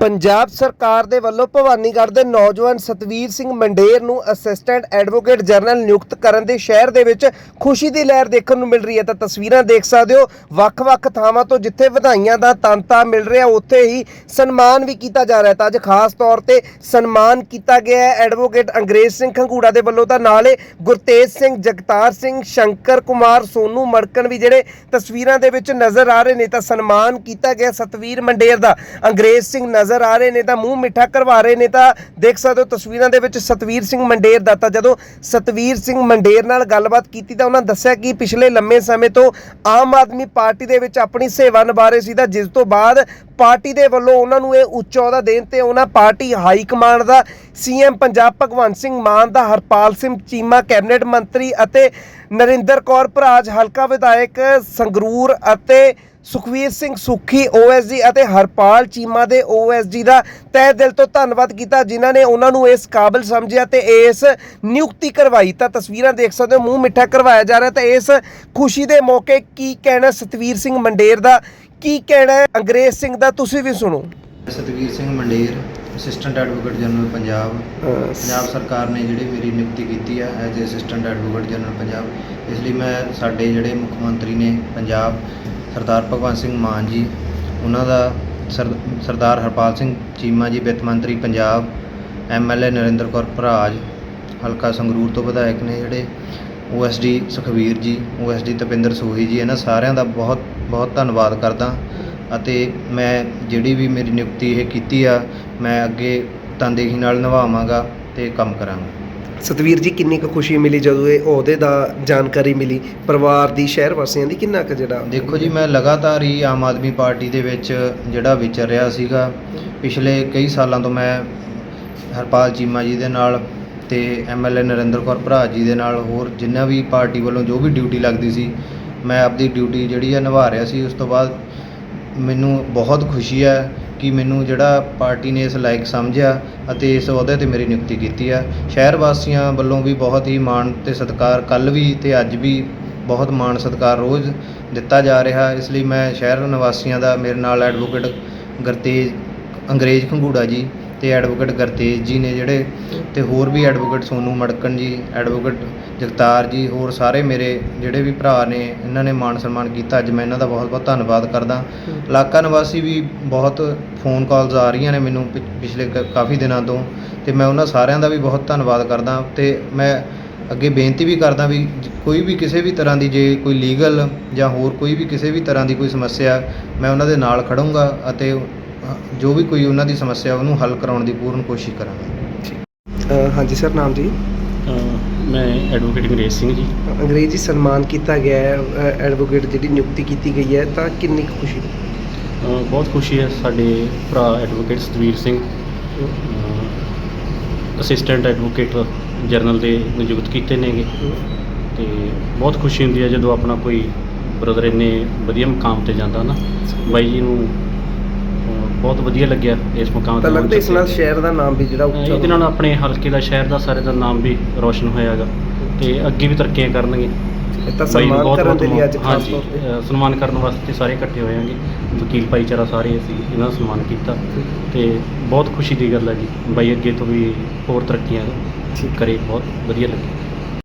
ਪੰਜਾਬ ਸਰਕਾਰ ਦੇ ਵੱਲੋਂ ਭਵਾਨੀਗੜ੍ਹ ਦੇ ਨੌਜਵਾਨ ਸਤਵੀਰ ਸਿੰਘ ਮੰਡੇਰ ਨੂੰ ਅਸਿਸਟੈਂਟ ਐਡਵੋਕੇਟ ਜਨਰਲ ਨਿਯੁਕਤ ਕਰਨ ਦੇ ਸ਼ਹਿਰ ਦੇ ਵਿੱਚ ਖੁਸ਼ੀ ਦੀ ਲਹਿਰ ਦੇਖਣ ਨੂੰ ਮਿਲ ਰਹੀ ਹੈ। ਤਾਂ ਤਸਵੀਰਾਂ ਦੇਖ ਸਕਦੇ ਹੋ, ਵੱਖ-ਵੱਖ ਥਾਵਾਂ ਤੋਂ ਜਿੱਥੇ ਵਧਾਈਆਂ ਦਾ ਤੰਤਾ ਮਿਲ ਰਿਹਾ, ਉੱਥੇ ਹੀ ਸਨਮਾਨ ਵੀ ਕੀਤਾ ਜਾ ਰਿਹਾ ਤਾਂ ਅੱਜ ਖਾਸ ਤੌਰ ਤੇ ਸਨਮਾਨ ਕੀਤਾ ਗਿਆ ਹੈ ਐਡਵੋਕੇਟ ਅੰਗਰੇਜ਼ ਸਿੰਘ ਖੰਗੂੜਾ ਦੇ ਵੱਲੋਂ। ਤਾਂ ਨਾਲੇ ਗੁਰਤੇਜ ਸਿੰਘ, ਜਗਤਾਰ ਸਿੰਘ, ਸ਼ੰਕਰ ਕੁਮਾਰ, ਸੋਨੂ ਮੜਕਣ ਵੀ ਜਿਹੜੇ ਤਸਵੀਰਾਂ ਦੇ ਵਿੱਚ ਨਜ਼ਰ ਆ ਰਹੇ ਨੇ, ਤਾਂ ਸਨਮਾਨ ਕੀਤਾ ਗਿਆ ਸਤਵੀਰ ਮੰਡੇਰ ਦਾ। ਅੰਗਰੇਜ਼ ਸਿੰਘ ਨਜ਼ਰ ਆ ਰਹੇ ਨੇ ਤਾਂ ਮੂੰਹ ਮਿੱਠਾ ਕਰਵਾ ਰਹੇ ਨੇ ਤਾਂ ਦੇਖ ਸਕਦੇ ਹੋ ਤਸਵੀਰਾਂ ਦੇ ਵਿੱਚ ਸਤਵੀਰ ਸਿੰਘ ਮੰਡੇਰ ਦਾ ਤਾਂ ਜਦੋਂ ਸਤਵੀਰ ਸਿੰਘ ਮੰਡੇਰ ਨਾਲ ਗੱਲਬਾਤ ਕੀਤੀ ਤਾਂ ਉਹਨਾਂ ਦੱਸਿਆ ਕਿ ਪਿਛਲੇ ਲੰਮੇ ਸਮੇਂ ਤੋਂ ਆਮ ਆਦਮੀ ਪਾਰਟੀ ਦੇ ਵਿੱਚ ਆਪਣੀ ਸੇਵਾ ਨਿਭਾ ਰਹੇ ਸੀ ਤਾਂ ਜਿਸ ਤੋਂ ਬਾਅਦ ਪਾਰਟੀ ਦੇ ਵੱਲੋਂ ਉਹਨਾਂ ਨੂੰ ਇਹ ਉੱਚ ਅਹੁਦਾ ਦੇਣ ਤੇ ਉਹਨਾਂ ਪਾਰਟੀ ਹਾਈ ਕਮਾਂਡ ਦਾ ਸੀਐਮ ਪੰਜਾਬ ਭਗਵੰਤ ਸਿੰਘ ਮਾਨ ਦਾ ਹਰਪਾਲ ਸਿੰਘ ਚੀਮਾ, ਕੈਬਨਿਟ ਮੰਤਰੀ ਅਤੇ ਨਰਿੰਦਰ ਕੌਰ ਭਰਾਜ, ਹਲਕਾ ਵਿਧਾਇਕ ਸੰਗਰੂਰ ਅਤੇ ਸੁਖਵੀਰ ਸਿੰਘ ਸੁਖੀ ਓਐਸਜੀ ਅਤੇ ਹਰਪਾਲ ਚੀਮਾ ਦੇ ਓਐਸਜੀ ਦਾ ਤਹਿ ਦਿਲ ਤੋਂ ਧੰਨਵਾਦ ਕੀਤਾ, ਜਿਨ੍ਹਾਂ ਨੇ ਉਹਨਾਂ ਨੂੰ ਇਸ ਕਾਬਿਲ ਸਮਝਿਆ ਤੇ ਇਸ ਨਿਯੁਕਤੀ ਕਰਵਾਈ। ਤਾਂ ਤਸਵੀਰਾਂ ਦੇਖ ਸਕਦੇ ਹੋ, ਮੂੰਹ ਮਿੱਠਾ ਕਰਵਾਇਆ ਜਾ ਰਿਹਾ ਤਾਂ ਇਸ ਖੁਸ਼ੀ ਦੇ ਮੌਕੇ ਕੀ ਕਹਿਣਾ ਸਤਵੀਰ ਸਿੰਘ ਮੰਡੇਰ ਦਾ? ਕੀ ਕਹਿਣਾ ਅੰਗਰੇਜ਼ ਸਿੰਘ ਦਾ, ਤੁਸੀਂ ਵੀ ਸੁਣੋ। Satvir Singh Mander assistant advocate general Punjab Punjab ਸਰਕਾਰ ਨੇ ਜਿਹੜੀ ਮੇਰੀ ਨਿਯੁਕਤੀ ਕੀਤੀ ਹੈ as assistant advocate general Punjab ਇਸ ਲਈ ਮੈਂ ਸਾਡੇ ਜਿਹੜੇ ਮੁੱਖ ਮੰਤਰੀ ਨੇ ਪੰਜਾਬ ਸਰਦਾਰ ਭਗਵੰਤ ਸਿੰਘ ਮਾਨ ਜੀ ਉਹਨਾਂ ਦਾ ਸਰ- ਸਰਦਾਰ ਹਰਪਾਲ ਸਿੰਘ ਚੀਮਾ ਜੀ ਵਿੱਤ ਮੰਤਰੀ ਪੰਜਾਬ ਐਮਐਲਏ ਨਰਿੰਦਰ ਕੌਰ ਭਰਾਜ ਹਲਕਾ ਸੰਗਰੂਰ ਤੋਂ ਵਿਧਾਇਕ ਨੇ ਜਿਹੜੇ ਓਐਸਡੀ ਸੁਖਵੀਰ ਜੀ ਓਐਸਡੀ ਤਪਿੰਦਰ ਸੋਹੀ ਜੀ ਇਹਨਾਂ ਸਾਰਿਆਂ ਦਾ ਬਹੁਤ ਬਹੁਤ ਧੰਨਵਾਦ ਕਰਦਾ। ਅਤੇ ਮੈਂ ਜਿਹੜੀ ਵੀ ਮੇਰੀ ਨਿਯੁਕਤੀ ਇਹ ਕੀਤੀ ਆ ਮੈਂ ਅੱਗੇ ਤਨਦੇਹੀ ਨਾਲ ਨਿਭਾਵਾਂਗਾ ਤੇ ਕੰਮ ਕਰਾਂਗਾ। ਸਤਵੀਰ ਜੀ ਕਿੰਨੀ ਕੁ ਖੁਸ਼ੀ ਮਿਲੀ ਜਦੋਂ ਇਹ ਅਹੁਦੇ ਦਾ ਜਾਣਕਾਰੀ ਮਿਲੀ? ਪਰਿਵਾਰ ਦੀ ਸ਼ਹਿਰ ਵਾਸੀਆਂ ਦੀ ਕਿੰਨਾ ਕੁ ਜਿਹੜਾ ਦੇਖੋ ਜੀ ਮੈਂ ਲਗਾਤਾਰ ਹੀ ਆਮ ਆਦਮੀ ਪਾਰਟੀ ਦੇ ਵਿੱਚ ਜਿਹੜਾ ਵਿਚਰ ਰਿਹਾ ਸੀਗਾ। ਪਿਛਲੇ ਕਈ ਸਾਲਾਂ ਤੋਂ ਮੈਂ ਹਰਪਾਲ ਚੀਮਾ ਜੀ ਦੇ ਨਾਲ ਤੇ ਐਮਐਲਏ ਨਰਿੰਦਰ ਕੌਰ ਭਰਾ ਜੀ ਦੇ ਨਾਲ ਹੋਰ ਜਿੰਨਾ ਵੀ ਪਾਰਟੀ ਵੱਲੋਂ ਜੋ ਵੀ ਡਿਊਟੀ ਲੱਗਦੀ ਸੀ ਮੈਂ ਆਪਦੀ ਡਿਊਟੀ ਜਿਹੜੀ ਆ ਨਿਭਾ ਰਿਹਾ ਸੀ। ਉਸ ਤੋਂ ਬਾਅਦ ਮੈਨੂੰ ਬਹੁਤ ਖੁਸ਼ੀ ਹੈ ਕਿ ਮੈਨੂੰ ਜਿਹੜਾ ਪਾਰਟੀ ਨੇ ਇਸ ਲਾਇਕ ਸਮਝਿਆ ਅਤੇ ਇਸ ਅਹੁਦੇ ਤੇ ਮੇਰੀ ਨਿਯੁਕਤੀ ਕੀਤੀ ਆ ਸ਼ਹਿਰ ਵਾਸੀਆਂ ਵੱਲੋਂ ਵੀ ਬਹੁਤ ਹੀ ਮਾਣ ਤੇ ਸਤਿਕਾਰ ਕੱਲ ਵੀ ਤੇ ਅੱਜ ਵੀ ਬਹੁਤ ਮਾਣ ਸਤਿਕਾਰ ਰੋਜ਼ ਦਿੱਤਾ ਜਾ ਰਿਹਾ। ਇਸ ਲਈ ਮੈਂ ਸ਼ਹਿਰ ਨਿਵਾਸੀਆਂ ਦਾ ਮੇਰੇ ਨਾਲ ਐਡਵੋਕੇਟ ਗੁਰਤੇਜ, ਅੰਗਰੇਜ਼ ਖੰਗੂੜਾ ਜੀ ਤੇ ਐਡਵੋਕੇਟ ਗੁਰਤੇਜ ਜੀ ਨੇ ਜਿਹੜੇ ਤੇ ਹੋਰ ਵੀ ਐਡਵੋਕੇਟ ਸੋਨੂ ਮੜਕਣ ਜੀ ਐਡਵੋਕੇਟ ਜਗਤਾਰ ਜੀ ਹੋਰ ਸਾਰੇ ਮੇਰੇ ਜਿਹੜੇ ਵੀ ਭਰਾ ਨੇ ਇਹਨਾਂ ਨੇ ਮਾਣ ਸਨਮਾਨ ਕੀਤਾ। ਅੱਜ ਮੈਂ ਇਹਨਾਂ ਦਾ ਬਹੁਤ ਬਹੁਤ ਧੰਨਵਾਦ ਕਰਦਾ। ਇਲਾਕਾ ਨਿਵਾਸੀ ਵੀ ਬਹੁਤ ਫੋਨ ਕਾਲਸ ਆ ਰਹੀਆਂ ਨੇ ਮੈਨੂੰ ਪਿ- ਪਿਛਲੇ ਕ- ਕਾਫੀ ਦਿਨਾਂ ਤੋਂ ਤੇ ਮੈਂ ਉਹਨਾਂ ਸਾਰਿਆਂ ਦਾ ਵੀ ਬਹੁਤ ਧੰਨਵਾਦ ਕਰਦਾ ਤੇ ਮੈਂ ਅੱਗੇ ਬੇਨਤੀ ਵੀ ਕਰਦਾ ਵੀ ਜ- ਕੋਈ ਵੀ ਕਿਸੇ ਵੀ ਤਰ੍ਹਾਂ ਦੀ ਜੇ ਕੋਈ ਲੀਗਲ ਜਾਂ ਹੋਰ ਕੋਈ ਵੀ ਕਿਸੇ ਵੀ ਤਰ੍ਹਾਂ ਦੀ ਕੋਈ ਸਮੱਸਿਆ ਮੈਂ ਉਹਨਾਂ ਦੇ ਨਾਲ ਖੜੂੰਗਾ ਅਤੇ ਜੋ ਵੀ ਕੋਈ ਉਹਨਾਂ ਦੀ ਸਮੱਸਿਆ ਉਹਨੂੰ ਹੱਲ ਕਰਾਉਣ ਦੀ ਪੂਰਨ ਕੋਸ਼ਿਸ਼ ਕਰਾਂਗਾ। ਅ, ਹਾਂਜੀ ਸਰ ਨਾਮ ਜੀ? ਮੈਂ ਐਡਵੋਕੇਟ ਅੰਗਰੇਜ਼ ਸਿੰਘ ਜੀ। ਅੰਗਰੇਜ਼ੀ ਸਨਮਾਨ ਕੀਤਾ ਗਿਆ ਹੈ ਐਡਵੋਕੇਟ ਜਿਹੜੀ ਨਿਯੁਕਤੀ ਕੀਤੀ ਗਈ ਹੈ ਤਾਂ ਕਿੰਨੀ ਕੁ ਖੁਸ਼ੀ? ਬਹੁਤ ਖੁਸ਼ੀ ਹੈ ਸਾਡੇ ਭਰਾ advocate Satvir Singh assistant advocate general ਦੇ ਨਿਯੁਕਤ ਕੀਤੇ ਨੇਗੇ। ਤੇ ਬਹੁਤ ਖੁਸ਼ੀ ਹੁੰਦੀ ਹੈ ਜਦੋਂ ਆਪਣਾ ਕੋਈ ਬ੍ਰਦਰ ਇੰਨੇ ਵਧੀਆ ਮੁਕਾਮ ਤੇ ਜਾਂਦਾ ਨਾ। ਬਾਈ ਜੀ ਨੂੰ ਬਹੁਤ ਵਧੀਆ ਲੱਗਿਆ ਇਸ ਮੁਕਾਮ ਤਾਂ ਤੇ ਲੱਗਦਾ ਇਸ ਨਾਲ। ਸ਼ਹਿਰ ਦਾ ਨਾਮ ਵੀ ਜਿਹੜਾ ਉੱਚਾ ਇਹਦੇ ਨਾਲ ਆਪਣੇ ਹਲਕੇ ਦਾ ਸ਼ਹਿਰ ਦਾ ਸਾਰੇ ਦਾ ਨਾਮ ਵੀ ਰੋਸ਼ਨ ਹੋਇਆਗਾ ਤੇ ਅੱਗੇ ਵੀ ਤਰੱਕੀਆਂ ਕਰਨਗੇ। ਇਹ ਤਾਂ ਸਨਮਾਨ ਕਰਨ ਦੇ ਲਈ ਅੱਜ ਖਾਸ ਤੌਰ ਤੇ ਸਨਮਾਨ ਕਰਨ ਵਾਸਤੇ ਸਾਰੇ ਇਕੱਠੇ ਹੋਏ ਆਂਗੇ ਵਕੀਲ ਭਾਈਚਾਰਾ ਸਾਰੇ ਅਸੀਂ ਇਹਨਾਂ ਦਾ ਸਨਮਾਨ ਕੀਤਾ ਤੇ ਬਹੁਤ ਖੁਸ਼ੀ ਦੀ ਗੱਲ ਹੈ ਜੀ। ਬਾਈ ਅੱਗੇ ਤੋਂ ਵੀ ਹੋਰ ਤਰੱਕੀਆਂ। ਕਰੇ ਬਹੁਤ ਵਧੀਆ ਲੱਗੇ